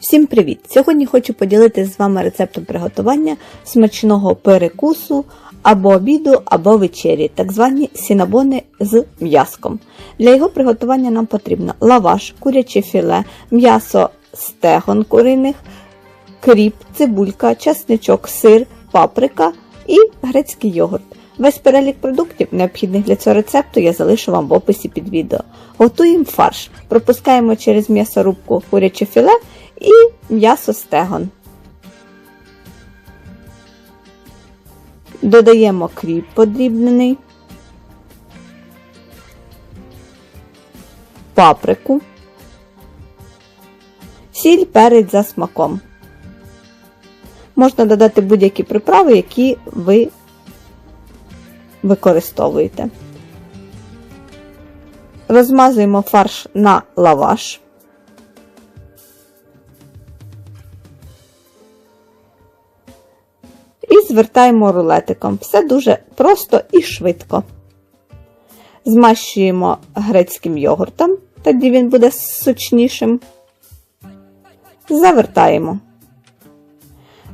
Всім привіт! Сьогодні хочу поділитися з вами рецептом приготування смачного перекусу або обіду, або вечері, так звані сінабони з м'яском. Для його приготування нам потрібно лаваш, куряче філе, м'ясо стегон куриних, кріп, цибулька, часничок, сир, паприка і грецький йогурт. Весь перелік продуктів, необхідних для цього рецепту, я залишу вам в описі під відео. Готуємо фарш. Пропускаємо через м'ясорубку куряче філе і м'ясо стегон. Додаємо кріп подрібнений, паприку, сіль перець за смаком. Можна додати будь-які приправи, які ви використовуєте. Розмазуємо фарш на лаваш. І звертаємо рулетиком. Все дуже просто і швидко. Змащуємо грецьким йогуртом, тоді він буде сочнішим. Завертаємо.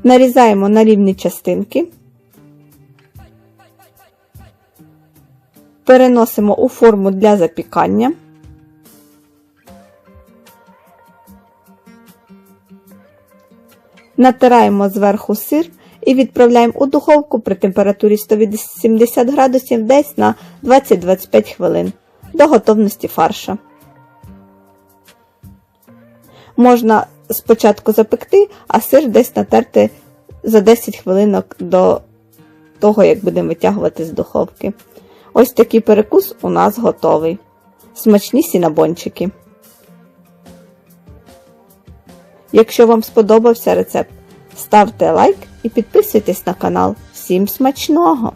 Нарізаємо на рівні частинки. Переносимо у форму для запікання. Натираємо зверху сир і відправляємо у духовку при температурі 180 градусів десь на 20-25 хвилин до готовності фарша. Можна спочатку запекти, а сир десь натерти за 10 хвилинок до того, як будемо витягувати з духовки. Ось такий перекус у нас готовий. Смачні сінабончики. Якщо вам сподобався рецепт, ставте лайк і підписуйтесь на канал. Всім смачного!